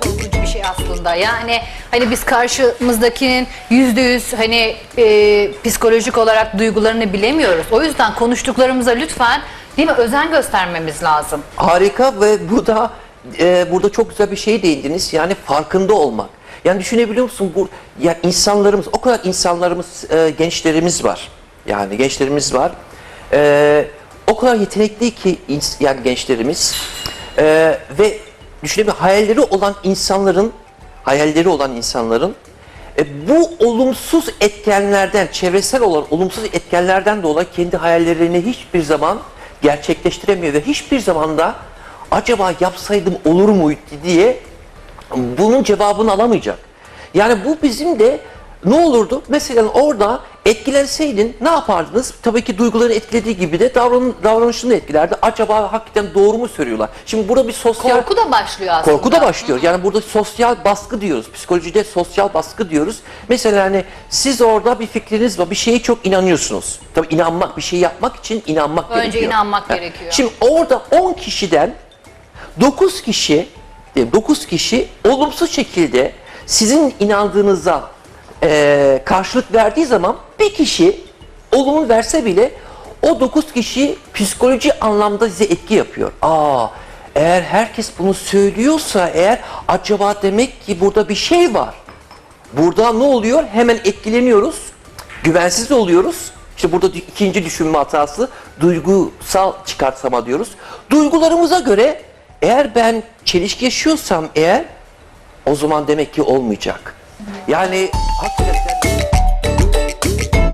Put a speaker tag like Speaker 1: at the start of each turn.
Speaker 1: korkunç bir şey aslında. Yani hani biz karşımızdakinin yüzde yüz hani e, psikolojik olarak duygularını bilemiyoruz. O yüzden konuştuklarımıza lütfen değil mi özen göstermemiz lazım.
Speaker 2: Harika ve burada e, burada çok güzel bir şey değindiniz. Yani farkında olmak. Yani düşünebiliyor musun? Bu ya insanlarımız o kadar insanlarımız e, gençlerimiz var. Yani gençlerimiz var. E, o kadar yetenekli ki yani gençlerimiz E, ve düşünebiliyor hayalleri olan insanların hayalleri olan insanların e, bu olumsuz etkenlerden, çevresel olan olumsuz etkenlerden dolayı kendi hayallerini hiçbir zaman gerçekleştiremiyor ve hiçbir zaman da acaba yapsaydım olur muydu diye bunun cevabını alamayacak. Yani bu bizim de ne olurdu? Mesela orada etkilenseydin ne yapardınız? Tabii ki duyguları etkilediği gibi de davran, davranışını etkilerdi. Acaba hakikaten doğru mu söylüyorlar? Şimdi burada bir sosyal...
Speaker 1: Korku da başlıyor aslında.
Speaker 2: Korku da başlıyor. Yani burada sosyal baskı diyoruz. Psikolojide sosyal baskı diyoruz. Mesela hani siz orada bir fikriniz var, bir şeye çok inanıyorsunuz. Tabii inanmak, bir şey yapmak için inanmak
Speaker 1: Önce
Speaker 2: gerekiyor.
Speaker 1: inanmak
Speaker 2: Ha,
Speaker 1: gerekiyor.
Speaker 2: Şimdi orada 10 kişiden 9 kişi, 9 kişi olumsuz şekilde sizin inandığınıza eee, karşılık verdiği zaman bir kişi olumlu verse bile o 9 kişi psikoloji anlamda size etki yapıyor. Aa eğer herkes bunu söylüyorsa eğer acaba demek ki burada bir şey var. Burada ne oluyor? Hemen etkileniyoruz. Güvensiz oluyoruz. İşte burada ikinci düşünme hatası duygusal çıkartsama diyoruz. Duygularımıza göre eğer ben çelişki yaşıyorsam eğer o zaman demek ki olmayacak. Yani hakikaten